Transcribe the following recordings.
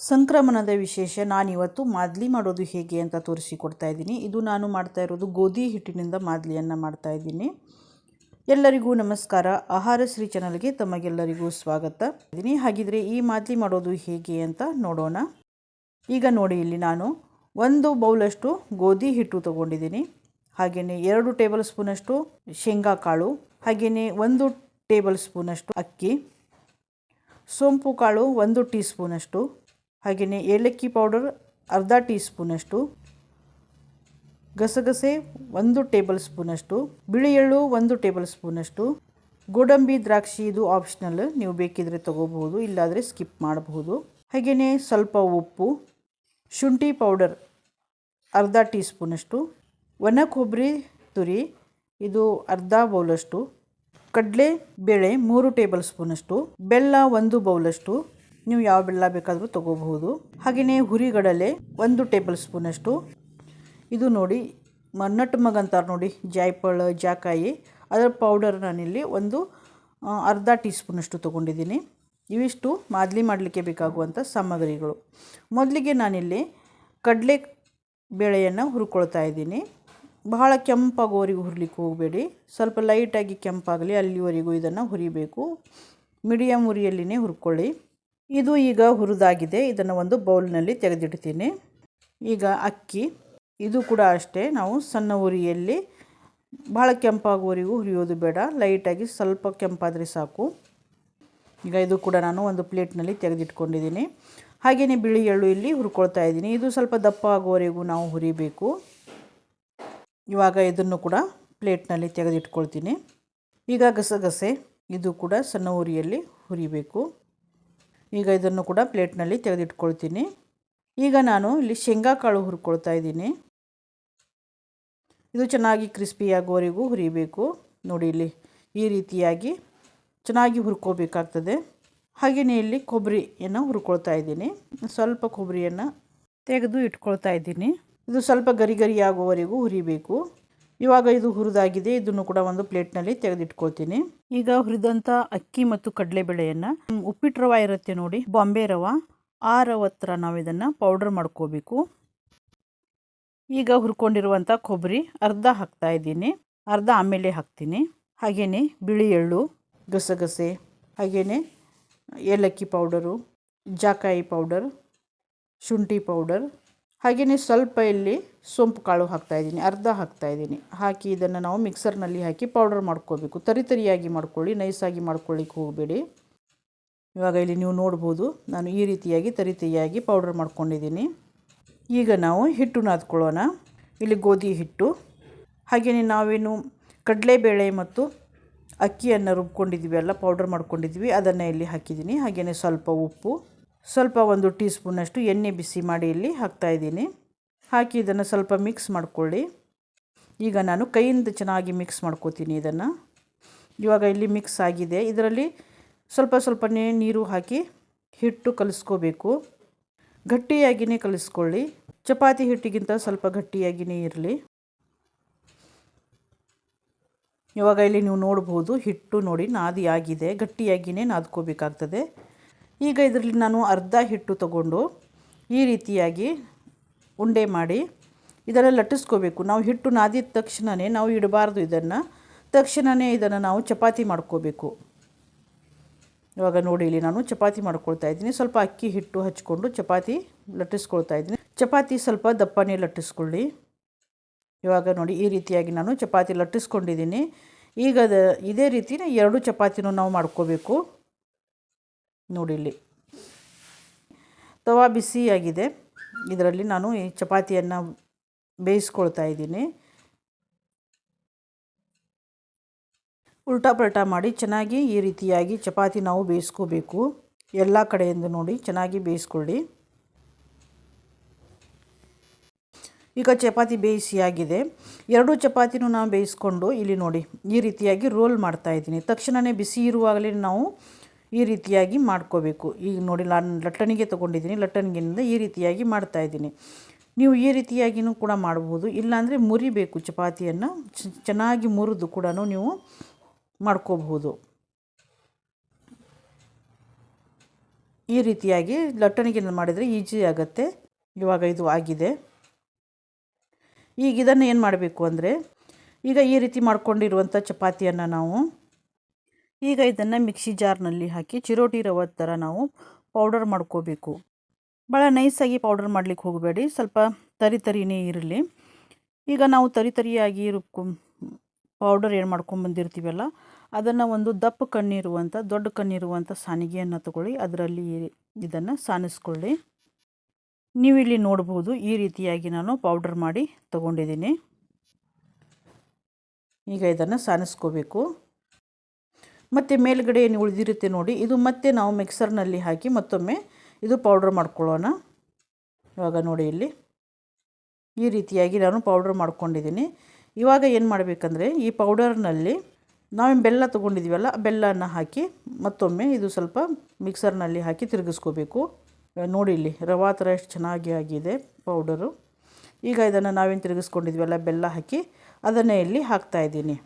ಸಂಕ್ರಮಣದ ವಿಶೇಷ ನಾನಿವತ್ತು ಮಾದಲಿ ಮಾಡೋದು ಹೇಗೆ ಅಂತ ತೋರಿಸಿಕೊಡ್ತಾ ಇದ್ದೀನಿ. ಇದು ನಾನು ಮಾಡ್ತಾ ಇರೋದು ಗೋಧಿ ಹಿಟ್ಟಿನಿಂದ ಮಾದಲಿಯನ್ನು ಮಾಡ್ತಾ ಇದ್ದೀನಿ. ಎಲ್ಲರಿಗೂ ನಮಸ್ಕಾರ. ಆಹಾರ ಶ್ರೀ ಚಾನಲ್ಗೆ ತಮಗೆಲ್ಲರಿಗೂ ಸ್ವಾಗತ. ಇದ್ದೀನಿ. ಹಾಗಿದ್ರೆ ಈ ಮಾದಲಿ ಮಾಡೋದು ಹೇಗೆ ಅಂತ ನೋಡೋಣ. ಈಗ ನೋಡಿ, ಇಲ್ಲಿ ನಾನು ಒಂದು ಬೌಲಷ್ಟು ಗೋಧಿ ಹಿಟ್ಟು ತಗೊಂಡಿದ್ದೀನಿ. ಹಾಗೆಯೇ ಎರಡು ಟೇಬಲ್ ಸ್ಪೂನಷ್ಟು ಶೇಂಗಾ ಕಾಳು, ಹಾಗೆಯೇ ಒಂದು ಟೇಬಲ್ ಸ್ಪೂನಷ್ಟು ಅಕ್ಕಿ, ಸೋಂಪು ಕಾಳು ಒಂದು ಟೀ ಸ್ಪೂನಷ್ಟು ಹಾಗೆಯೇ ಏಲಕ್ಕಿ ಪೌಡರ್ ಅರ್ಧ ಟೀ ಸ್ಪೂನಷ್ಟು ಗಸಗಸೆ ಒಂದು ಟೇಬಲ್ ಸ್ಪೂನಷ್ಟು ಬಿಳಿ ಎಳ್ಳು ಒಂದು ಟೇಬಲ್ ಸ್ಪೂನಷ್ಟು ಗೋಡಂಬಿ ದ್ರಾಕ್ಷಿ ಇದು ಆಪ್ಷನಲ್ ನೀವು ಬೇಕಿದ್ರೆ ತಗೋಬಹುದು, ಇಲ್ಲಾದರೆ ಸ್ಕಿಪ್ ಮಾಡಬಹುದು. ಹಾಗೆಯೇ ಸ್ವಲ್ಪ ಉಪ್ಪು, ಶುಂಠಿ ಪೌಡರ್ ಅರ್ಧ ಟೀ ಸ್ಪೂನಷ್ಟು ಒಣ ಕೊಬ್ಬರಿ ತುರಿ ಇದು ಅರ್ಧ ಬೌಲಷ್ಟು, ಕಡಲೆ ಬೇಳೆ ಮೂರು ಟೇಬಲ್ ಸ್ಪೂನಷ್ಟು ಬೆಲ್ಲ ಒಂದು ಬೌಲಷ್ಟು ನೀವು ಯಾವ ಬೆಲ್ಲ ಬೇಕಾದರೂ ತಗೋಬಹುದು. ಹಾಗೆಯೇ ಹುರಿಗಡಲೆ ಒಂದು ಟೇಬಲ್ ಸ್ಪೂನಷ್ಟು ಇದು ನೋಡಿ ಮನ್ನಟ್ ಮಗ ಅಂತಾರೆ ನೋಡಿ, ಜಾಯ್ಪಳ, ಜಾಕಾಯಿ. ಅದರ ಪೌಡರ್ ನಾನಿಲ್ಲಿ ಒಂದು ಅರ್ಧ ಟೀ ಸ್ಪೂನಷ್ಟು ತೊಗೊಂಡಿದ್ದೀನಿ. ಇವಿಷ್ಟು ಮಾದಲಿ ಮಾಡಲಿಕ್ಕೆ ಬೇಕಾಗುವಂಥ ಸಾಮಗ್ರಿಗಳು. ಮೊದಲಿಗೆ ನಾನಿಲ್ಲಿ ಕಡಲೆ ಬೇಳೆಯನ್ನು ಹುರ್ಕೊಳ್ತಾ ಇದ್ದೀನಿ. ಬಹಳ ಕೆಂಪಾಗೋವರೆಗೂ ಹುರ್ಲಿಕ್ಕೆ ಹೋಗಬೇಡಿ. ಸ್ವಲ್ಪ ಲೈಟಾಗಿ ಕೆಂಪಾಗಲಿ, ಅಲ್ಲಿವರೆಗೂ ಇದನ್ನು ಹುರಿಬೇಕು. ಮೀಡಿಯಮ್ ಉರಿಯಲ್ಲಿನೇ ಹುರ್ಕೊಳ್ಳಿ. ಇದು ಈಗ ಹುರಿದಾಗಿದೆ. ಇದನ್ನು ಒಂದು ಬೌಲ್ನಲ್ಲಿ ತೆಗೆದಿಡ್ತೀನಿ. ಈಗ ಅಕ್ಕಿ. ಇದು ಕೂಡ ಅಷ್ಟೇ. ನಾವು ಸಣ್ಣ ಉರಿಯಲ್ಲಿ ಭಾಳ ಕೆಂಪಾಗುವವರೆಗೂ ಹುರಿಯೋದು ಬೇಡ. ಲೈಟಾಗಿ ಸ್ವಲ್ಪ ಕೆಂಪಾದರೆ ಸಾಕು. ಈಗ ಇದು ಕೂಡ ನಾನು ಒಂದು ಪ್ಲೇಟ್ನಲ್ಲಿ ತೆಗೆದಿಟ್ಕೊಂಡಿದ್ದೀನಿ. ಹಾಗೆಯೇ ಬಿಳಿ ಎಳ್ಳು ಇಲ್ಲಿ ಹುರ್ಕೊಳ್ತಾ ಇದ್ದೀನಿ. ಇದು ಸ್ವಲ್ಪ ದಪ್ಪ ಆಗುವವರೆಗೂ ನಾವು ಹುರಿಬೇಕು. ಇವಾಗ ಇದನ್ನು ಕೂಡ ಪ್ಲೇಟ್ನಲ್ಲಿ ತೆಗೆದಿಟ್ಕೊಳ್ತೀನಿ. ಈಗ ಗಸಗಸೆ. ಇದು ಕೂಡ ಸಣ್ಣ ಉರಿಯಲ್ಲಿ ಹುರಿಬೇಕು. ಈಗ ಇದನ್ನು ಕೂಡ ಪ್ಲೇಟ್ನಲ್ಲಿ ತೆಗೆದಿಟ್ಕೊಳ್ತೀನಿ. ಈಗ ನಾನು ಇಲ್ಲಿ ಶೇಂಗಾ ಕಾಳು ಹುರ್ಕೊಳ್ತಾ ಇದ್ದೀನಿ. ಇದು ಚೆನ್ನಾಗಿ ಕ್ರಿಸ್ಪಿ ಆಗುವವರೆಗೂ ಹುರಿಬೇಕು. ನೋಡಿ ಇಲ್ಲಿ ಈ ರೀತಿಯಾಗಿ ಚೆನ್ನಾಗಿ ಹುರ್ಕೋಬೇಕಾಗ್ತದೆ. ಹಾಗೆಯೇ ಇಲ್ಲಿ ಕೊಬ್ಬರಿಯನ್ನು ಹುರ್ಕೊಳ್ತಾ ಇದ್ದೀನಿ. ಸ್ವಲ್ಪ ಕೊಬ್ಬರಿಯನ್ನು ತೆಗೆದು ಇಟ್ಕೊಳ್ತಾ ಇದ್ದೀನಿ. ಇದು ಸ್ವಲ್ಪ ಗರಿ ಗರಿಯಾಗುವವರೆಗೂ ಹುರಿಬೇಕು. ಇವಾಗ ಇದು ಹುರಿದಾಗಿದೆ, ಇದನ್ನು ಕೂಡ ಒಂದು ಪ್ಲೇಟ್ನಲ್ಲಿ ತೆಗೆದಿಟ್ಕೊಳ್ತೀನಿ. ಈಗ ಹುರಿದಂಥ ಅಕ್ಕಿ ಮತ್ತು ಕಡಲೆಬೇಳೆಯನ್ನು ಉಪ್ಪಿಟ್ಟು ರವ ಇರುತ್ತೆ ನೋಡಿ, ಬಾಂಬೆ ರವ, ಆ ರವ ಹತ್ರ ನಾವು ಇದನ್ನ ಪೌಡರ್ ಮಾಡ್ಕೋಬೇಕು. ಈಗ ಹುರ್ಕೊಂಡಿರುವಂಥ ಕೊಬ್ಬರಿ ಅರ್ಧ ಹಾಕ್ತಾ ಇದ್ದೀನಿ, ಅರ್ಧ ಆಮೇಲೆ ಹಾಕ್ತೀನಿ. ಹಾಗೇನೆ ಬಿಳಿ ಎಳ್ಳು, ಗಸಗಸೆ, ಹಾಗೇನೆ ಏಲಕ್ಕಿ ಪೌಡರು ಜಾಕಾಯಿ ಪೌಡರ್ ಶುಂಠಿ ಪೌಡರ್ ಹಾಗೆಯೇ ಸ್ವಲ್ಪ ಇಲ್ಲಿ ಸೊಂಪು ಕಾಳು ಹಾಕ್ತಾಯಿದ್ದೀನಿ ಅರ್ಧ ಹಾಕ್ತಾಯಿದ್ದೀನಿ ಹಾಕಿ ಇದನ್ನು ನಾವು ಮಿಕ್ಸರ್ನಲ್ಲಿ ಹಾಕಿ ಪೌಡರ್ ಮಾಡ್ಕೋಬೇಕು. ತರಿ ತರಿಯಾಗಿ ಮಾಡ್ಕೊಳ್ಳಿ ನೈಸಾಗಿ ಮಾಡ್ಕೊಳ್ಳಿಕ್ಕೆ ಹೋಗಬೇಡಿ. ಇವಾಗ ಇಲ್ಲಿ ನೀವು ನೋಡ್ಬೋದು, ನಾನು ಈ ರೀತಿಯಾಗಿ ತರಿ ತರಿಯಾಗಿ ಪೌಡರ್ ಮಾಡ್ಕೊಂಡಿದ್ದೀನಿ. ಈಗ ನಾವು ಹಿಟ್ಟು ನಾದ್ಕೊಳ್ಳೋಣ. ಇಲ್ಲಿ ಗೋಧಿ ಹಿಟ್ಟು. ಹಾಗೆಯೇ ನಾವೇನು ಕಡಲೆಬೇಳೆ ಮತ್ತು ಅಕ್ಕಿಯನ್ನು ರುಬ್ಕೊಂಡಿದ್ದೀವಿ ಅಲ್ಲ ಪೌಡರ್ ಮಾಡ್ಕೊಂಡಿದ್ವಿ ಅದನ್ನು ಇಲ್ಲಿ ಹಾಕಿದ್ದೀನಿ. ಹಾಗೆಯೇ ಸ್ವಲ್ಪ ಉಪ್ಪು. ಸ್ವಲ್ಪ ಒಂದು ಟೀ ಸ್ಪೂನಷ್ಟು ಎಣ್ಣೆ ಬಿಸಿ ಮಾಡಿ ಇಲ್ಲಿ ಹಾಕ್ತಾಯಿದ್ದೀನಿ ಹಾಕಿ ಇದನ್ನು ಸ್ವಲ್ಪ ಮಿಕ್ಸ್ ಮಾಡ್ಕೊಳ್ಳಿ. ಈಗ ನಾನು ಕೈಯಿಂದ ಚೆನ್ನಾಗಿ ಮಿಕ್ಸ್ ಮಾಡ್ಕೋತೀನಿ ಇದನ್ನು. ಇವಾಗ ಇಲ್ಲಿ ಮಿಕ್ಸ್ ಆಗಿದೆ. ಇದರಲ್ಲಿ ಸ್ವಲ್ಪ ಸ್ವಲ್ಪನೇ ನೀರು ಹಾಕಿ ಹಿಟ್ಟು ಕಲಿಸ್ಕೋಬೇಕು. ಗಟ್ಟಿಯಾಗಿಯೇ ಕಲಿಸ್ಕೊಳ್ಳಿ. ಚಪಾತಿ ಹಿಟ್ಟಿಗಿಂತ ಸ್ವಲ್ಪ ಗಟ್ಟಿಯಾಗಿಯೇ ಇರಲಿ. ಇವಾಗ ಇಲ್ಲಿ ನೀವು ನೋಡ್ಬೋದು ಹಿಟ್ಟು ನೋಡಿ ನಾದಿ ಆಗಿದೆ. ಗಟ್ಟಿಯಾಗಿಯೇ ನಾದ್ಕೋಬೇಕಾಗ್ತದೆ. ಈಗ ಇದರಲ್ಲಿ ನಾನು ಅರ್ಧ ಹಿಟ್ಟು ತಗೊಂಡು ಈ ರೀತಿಯಾಗಿ ಉಂಡೆ ಮಾಡಿ ಇದನ್ನು ಲಟ್ಟಿಸ್ಕೋಬೇಕು. ನಾವು ಹಿಟ್ಟು ನಾದಿದ ತಕ್ಷಣವೇ ನಾವು ಇಡಬಾರ್ದು ಇದನ್ನು. ತಕ್ಷಣವೇ ಇದನ್ನು ನಾವು ಚಪಾತಿ ಮಾಡ್ಕೋಬೇಕು. ಇವಾಗ ನೋಡಿ ಇಲ್ಲಿ ನಾನು ಚಪಾತಿ ಮಾಡ್ಕೊಳ್ತಾ ಇದ್ದೀನಿ. ಸ್ವಲ್ಪ ಅಕ್ಕಿ ಹಿಟ್ಟು ಹಚ್ಕೊಂಡು ಚಪಾತಿ ಲಟ್ಟಿಸ್ಕೊಳ್ತಾ ಇದ್ದೀನಿ. ಚಪಾತಿ ಸ್ವಲ್ಪ ದಪ್ಪನೇ ಲಟ್ಟಿಸ್ಕೊಳ್ಳಿ. ಇವಾಗ ನೋಡಿ ಈ ರೀತಿಯಾಗಿ ನಾನು ಚಪಾತಿ ಲಟ್ಟಿಸ್ಕೊಂಡಿದ್ದೀನಿ. ಈಗ ಇದೇ ರೀತಿ ಎರಡು ಚಪಾತಿನೂ ನಾವು ಮಾಡ್ಕೋಬೇಕು. ನೋಡಿ ಇಲ್ಲಿ ತವಾ ಬಿಸಿಯಾಗಿದೆ ಇದರಲ್ಲಿ ನಾನು ಈ ಚಪಾತಿಯನ್ನು ಬೇಯಿಸ್ಕೊಳ್ತಾ ಇದ್ದೀನಿ. ಉಲ್ಟಾ ಪಲ್ಟಾ ಮಾಡಿ ಚೆನ್ನಾಗಿ ಈ ರೀತಿಯಾಗಿ ಚಪಾತಿ ನಾವು ಬೇಯಿಸ್ಕೋಬೇಕು. ಎಲ್ಲ ಕಡೆಯಿಂದ ನೋಡಿ ಚೆನ್ನಾಗಿ ಬೇಯಿಸ್ಕೊಳ್ಳಿ. ಈಗ ಚಪಾತಿ ಬೇಯಿಸಿ ಆಗಿದೆ. ಎರಡು ಚಪಾತಿನೂ ನಾವು ಬೇಯಿಸ್ಕೊಂಡು ಇಲ್ಲಿ ನೋಡಿ ಈ ರೀತಿಯಾಗಿ ರೋಲ್ ಮಾಡ್ತಾ ಇದ್ದೀನಿ. ತಕ್ಷಣವೇ ಬಿಸಿ ಇರುವಾಗಲೇ ನಾವು ಈ ರೀತಿಯಾಗಿ ಮಾಡ್ಕೋಬೇಕು. ಈಗ ನೋಡಿ, ನಾನು ಲಟ್ಟಣಿಗೆ ತೊಗೊಂಡಿದ್ದೀನಿ. ಲಟ್ಟಣಿಗೆಯಿಂದ ಈ ರೀತಿಯಾಗಿ ಮಾಡ್ತಾ ಇದ್ದೀನಿ. ನೀವು ಈ ರೀತಿಯಾಗಿಯೂ ಕೂಡ ಮಾಡ್ಬೋದು. ಇಲ್ಲಾಂದರೆ ಮುರಿಬೇಕು ಚಪಾತಿಯನ್ನು. ಚೆನ್ನಾಗಿ ಮುರಿದು ಕೂಡ ನೀವು ಮಾಡ್ಕೋಬಹುದು. ಈ ರೀತಿಯಾಗಿ ಲಟ್ಟಣಿಗೆ ಮಾಡಿದರೆ ಈಜಿ ಆಗುತ್ತೆ. ಇವಾಗ ಇದು ಆಗಿದೆ. ಈಗ ಇದನ್ನು ಏನು ಮಾಡಬೇಕು ಅಂದರೆ, ಈಗ ಈ ರೀತಿ ಮಾಡ್ಕೊಂಡಿರುವಂಥ ಚಪಾತಿಯನ್ನು ನಾವು ಈಗ ಇದನ್ನು ಮಿಕ್ಸಿ ಜಾರ್ನಲ್ಲಿ ಹಾಕಿ ಚಿರೋಟಿ ರವೆ ಥರ ನಾವು ಪೌಡರ್ ಮಾಡ್ಕೋಬೇಕು. ಭಾಳ ನೈಸಾಗಿ ಪೌಡರ್ ಮಾಡ್ಲಿಕ್ಕೆ ಹೋಗಬೇಡಿ, ಸ್ವಲ್ಪ ತರಿ ತರಿನೇ ಇರಲಿ. ಈಗ ನಾವು ತರಿ ತರಿಯಾಗಿ ರುಬ್ಕೊ ಪೌಡರ್ ಏನು ಮಾಡ್ಕೊಂಬಂದಿರ್ತೀವಲ್ಲ ಅದನ್ನು ಒಂದು ದಪ್ಪ ಕಣ್ಣಿರುವಂಥ ದೊಡ್ಡ ಕಣ್ಣಿರುವಂಥ ಸಾನಿಗೆಯನ್ನು ತಗೊಳ್ಳಿ, ಅದರಲ್ಲಿ ಇದನ್ನು ಸಾನಿಸ್ಕೊಳ್ಳಿ. ನೀವು ಇಲ್ಲಿ ನೋಡ್ಬೋದು, ಈ ರೀತಿಯಾಗಿ ನಾನು ಪೌಡರ್ ಮಾಡಿ ತಗೊಂಡಿದ್ದೀನಿ. ಈಗ ಇದನ್ನು ಸಾನಿಸ್ಕೋಬೇಕು. ಮತ್ತು ಮೇಲ್ಗಡೆ ಏನು ಉಳಿದಿರುತ್ತೆ ನೋಡಿ, ಇದು ಮತ್ತೆ ನಾವು ಮಿಕ್ಸರ್ನಲ್ಲಿ ಹಾಕಿ ಮತ್ತೊಮ್ಮೆ ಇದು ಪೌಡ್ರ್ ಮಾಡ್ಕೊಳ್ಳೋಣ. ಇವಾಗ ನೋಡಿ ಇಲ್ಲಿ. ಈ ರೀತಿಯಾಗಿ ನಾನು ಪೌಡ್ರ್ ಮಾಡ್ಕೊಂಡಿದ್ದೀನಿ. ಇವಾಗ ಏನು ಮಾಡಬೇಕಂದ್ರೆ, ಈ ಪೌಡರ್ನಲ್ಲಿ ನಾವು ಬೆಲ್ಲ ತೊಗೊಂಡಿದ್ದೀವಲ್ಲ ಬೆಲ್ಲನ ಹಾಕಿ ಮತ್ತೊಮ್ಮೆ ಇದು ಸ್ವಲ್ಪ ಮಿಕ್ಸರ್ನಲ್ಲಿ ಹಾಕಿ ತಿರುಗಿಸ್ಕೋಬೇಕು. ನೋಡಿ ಇಲ್ಲಿ, ರವಾ ಥರ ಎಷ್ಟು ಚೆನ್ನಾಗಿ ಆಗಿದೆ ಪೌಡರು ಈಗ ಇದನ್ನು ನಾವೇನು ತಿರುಗಿಸ್ಕೊಂಡಿದ್ವಲ್ಲ, ಬೆಲ್ಲ ಹಾಕಿ ಅದನ್ನೇ ಇಲ್ಲಿ ಹಾಕ್ತಾಯಿದ್ದೀನಿ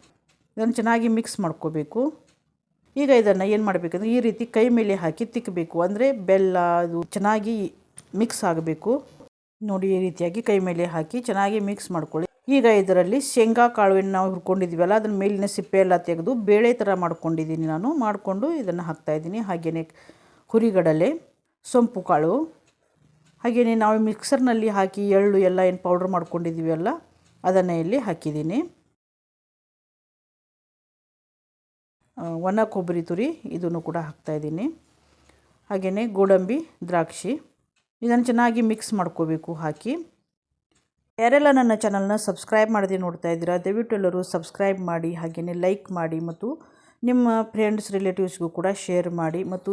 ಇದನ್ನು ಚೆನ್ನಾಗಿ ಮಿಕ್ಸ್ ಮಾಡ್ಕೋಬೇಕು. ಈಗ ಇದನ್ನು ಏನು ಮಾಡಬೇಕಂದ್ರೆ ಈ ರೀತಿ ಕೈ ಮೇಲೆ ಹಾಕಿ ತಿಕ್ಕಬೇಕು ಅಂದರೆ ಬೆಲ್ಲ ಅದು ಚೆನ್ನಾಗಿ ಮಿಕ್ಸ್ ಆಗಬೇಕು. ನೋಡಿ ಈ ರೀತಿಯಾಗಿ ಕೈ ಮೇಲೆ ಹಾಕಿ ಚೆನ್ನಾಗಿ ಮಿಕ್ಸ್ ಮಾಡ್ಕೊಳ್ಳಿ. ಈಗ ಇದರಲ್ಲಿ ಶೇಂಗಾ ಕಾಳುವನ್ನು ನಾವು ಹುರ್ಕೊಂಡಿದ್ದೀವಲ್ಲ ಅದನ್ನ ಮೇಲಿನ ಸಿಪ್ಪೆ ಎಲ್ಲ ತೆಗೆದು ಬೇಳೆ ಥರ ಮಾಡ್ಕೊಂಡಿದ್ದೀನಿ ನಾನು. ಮಾಡಿಕೊಂಡು ಇದನ್ನು ಹಾಕ್ತಾಯಿದ್ದೀನಿ ಹಾಗೆಯೇ ಹುರಿಗಡಲೆ, ಸೊಂಪು ಕಾಳು ಹಾಗೆಯೇ ನಾವು ಮಿಕ್ಸರ್ನಲ್ಲಿ ಹಾಕಿ ಎಳ್ಳು, ಎಲ್ಲ ಏನು ಪೌಡ್ರ್ ಮಾಡ್ಕೊಂಡಿದ್ದೀವಲ್ಲ ಅದನ್ನು ಇಲ್ಲಿ ಹಾಕಿದ್ದೀನಿ ಒಣ ಕೊಬ್ಬರಿ ತುರಿ ಇದನ್ನು ಕೂಡ ಹಾಕ್ತಾಯಿದ್ದೀನಿ ಹಾಗೆಯೇ ಗೋಡಂಬಿ, ದ್ರಾಕ್ಷಿ, ಇದನ್ನು ಚೆನ್ನಾಗಿ ಮಿಕ್ಸ್ ಮಾಡ್ಕೋಬೇಕು, ಹಾಕಿ. ಯಾರೆಲ್ಲ ನನ್ನ ಚಾನಲ್ನ ಸಬ್ಸ್ಕ್ರೈಬ್ ಮಾಡದೆ ನೋಡ್ತಾ ಇದ್ದೀರಾ, ದಯವಿಟ್ಟು ಎಲ್ಲರೂ ಸಬ್ಸ್ಕ್ರೈಬ್ ಮಾಡಿ ಹಾಗೆಯೇ ಲೈಕ್ ಮಾಡಿ ಮತ್ತು ನಿಮ್ಮ ಫ್ರೆಂಡ್ಸ್, ರಿಲೇಟಿವ್ಸ್ಗೂ ಕೂಡ ಶೇರ್ ಮಾಡಿ ಮತ್ತು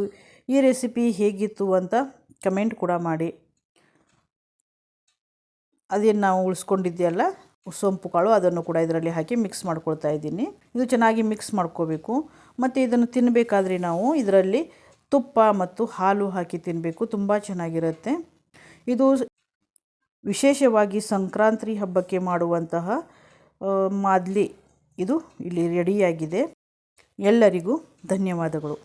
ಈ ರೆಸಿಪಿ ಹೇಗಿತ್ತು ಅಂತ ಕಮೆಂಟ್ ಕೂಡ ಮಾಡಿ. ಅದೇನು ನಾವು ಉಳಿಸ್ಕೊಂಡಿದ್ದೆಯಲ್ಲ ಸೊಂಪು ಕಾಳು ಅದನ್ನು ಕೂಡ ಇದರಲ್ಲಿ ಹಾಕಿ ಮಿಕ್ಸ್ ಮಾಡ್ಕೊಳ್ತಾ ಇದ್ದೀನಿ. ಇದು ಚೆನ್ನಾಗಿ ಮಿಕ್ಸ್ ಮಾಡ್ಕೋಬೇಕು. ಮತ್ತು ಇದನ್ನು ತಿನ್ನಬೇಕಾದ್ರೆ ನಾವು ಇದರಲ್ಲಿ ತುಪ್ಪ ಮತ್ತು ಹಾಲು ಹಾಕಿ ತಿನ್ನಬೇಕು ತುಂಬ ಚೆನ್ನಾಗಿರುತ್ತೆ. ಇದು ವಿಶೇಷವಾಗಿ ಸಂಕ್ರಾಂತಿ ಹಬ್ಬಕ್ಕೆ ಮಾಡುವಂತಹ ಮಾದಲಿ ಇದು ಇಲ್ಲಿ ರೆಡಿಯಾಗಿದೆ ಎಲ್ಲರಿಗೂ ಧನ್ಯವಾದಗಳು.